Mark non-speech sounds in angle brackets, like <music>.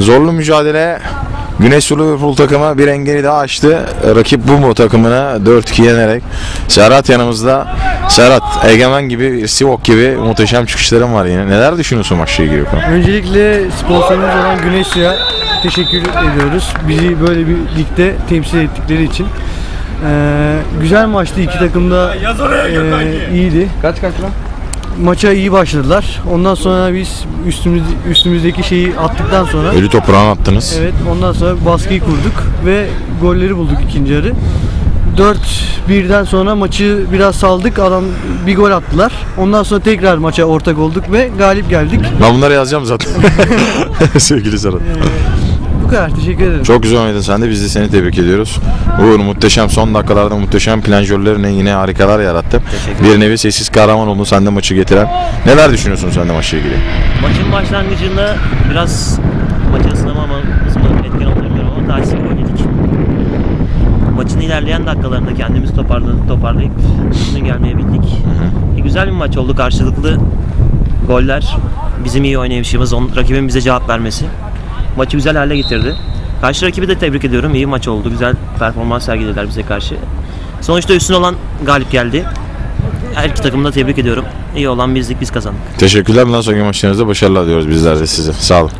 Zorlu mücadele Güneş Liverpool takımı bir engeli daha aştı. Rakip bu mu takımını 4-2 yenerek. Serhat yanımızda. Serhat Egemen gibi, Sivok gibi muhteşem çıkışların var yine. Neler düşünüyorsun maçla ilgili? Öncelikle sponsorumuz olan Güneş Su'ya teşekkür ediyoruz. Bizi böyle bir ligde temsil ettikleri için. Ee, güzel maçtı. iki takım da ee, iyiydi. Kaç kaç lan? Maça iyi başladılar. Ondan sonra biz üstümüz, üstümüzdeki şeyi attıktan sonra Ölü toprağını attınız. evet ondan sonra baskıyı kurduk ve golleri bulduk ikinci yarı. 4-1'den sonra maçı biraz saldık. Adam bir gol attılar. Ondan sonra tekrar maça ortak olduk ve galip geldik. Ben bunları yazacağım zaten. <laughs> <laughs> Sevgili Serhat. Bu kadar. Teşekkür ederim. Çok güzel oynadın sen de biz de seni tebrik ediyoruz. Uğur muhteşem son dakikalarda muhteşem planjörlerine yine harikalar yarattı. Bir nevi sessiz kahraman oldu sen de maçı getiren. Neler düşünüyorsun sen de maçla ilgili? Maçın başlangıcında biraz maçı ısınamamamız mı etken oldu bilmiyorum ama bir gol yedik. Maçın ilerleyen dakikalarında kendimiz toparladık, toparlayıp üstüne gelmeye bildik. E, güzel bir maç oldu karşılıklı goller. Bizim iyi oynayışımız, on, rakibin bize cevap vermesi. Maçı güzel hale getirdi. Karşı rakibi de tebrik ediyorum. İyi maç oldu. Güzel performans sergilediler bize karşı. Sonuçta üstün olan galip geldi. Her iki takımı da tebrik ediyorum. İyi olan bizlik biz kazandık. Teşekkürler. Bundan sonraki maçlarınızda başarılar diyoruz bizler de size. Sağ olun.